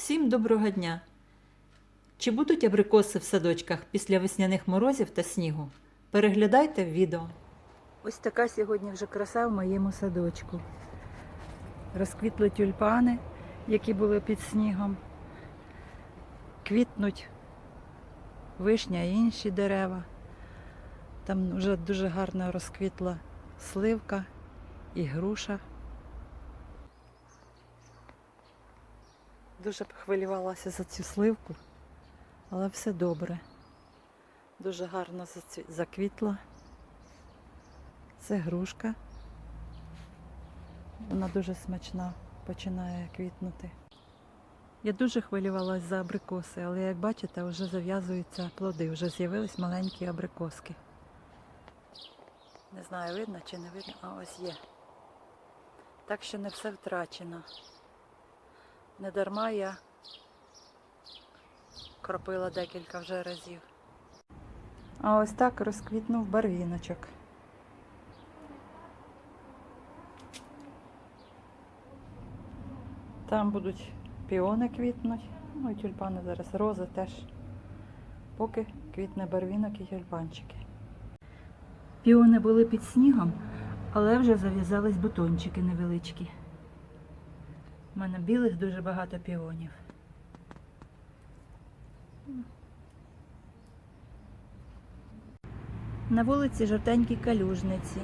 Всім доброго дня! Чи будуть абрикоси в садочках після весняних морозів та снігу? Переглядайте відео. Ось така сьогодні вже краса в моєму садочку. Розквітли тюльпани, які були під снігом. Квітнуть вишня і інші дерева. Там вже дуже гарно розквітла сливка і груша. Дуже б хвилювалася за цю сливку, але все добре. Дуже гарно заквітла. Це грушка. Вона дуже смачна, починає квітнути. Я дуже хвилювалася за абрикоси, але як бачите, вже зав'язуються плоди, вже з'явились маленькі абрикоски. Не знаю, видно чи не видно, а ось є. Так що не все втрачено. Не дарма я кропила декілька вже разів. А ось так розквітнув барвіночок. Там будуть піони квітнуть, ну і тюльпани зараз, рози теж. Поки квітне барвінок і тюльпанчики. Піони були під снігом, але вже зав'язались бутончики невеличкі. У мене білих дуже багато піонів. На вулиці жовтенькі калюжниці.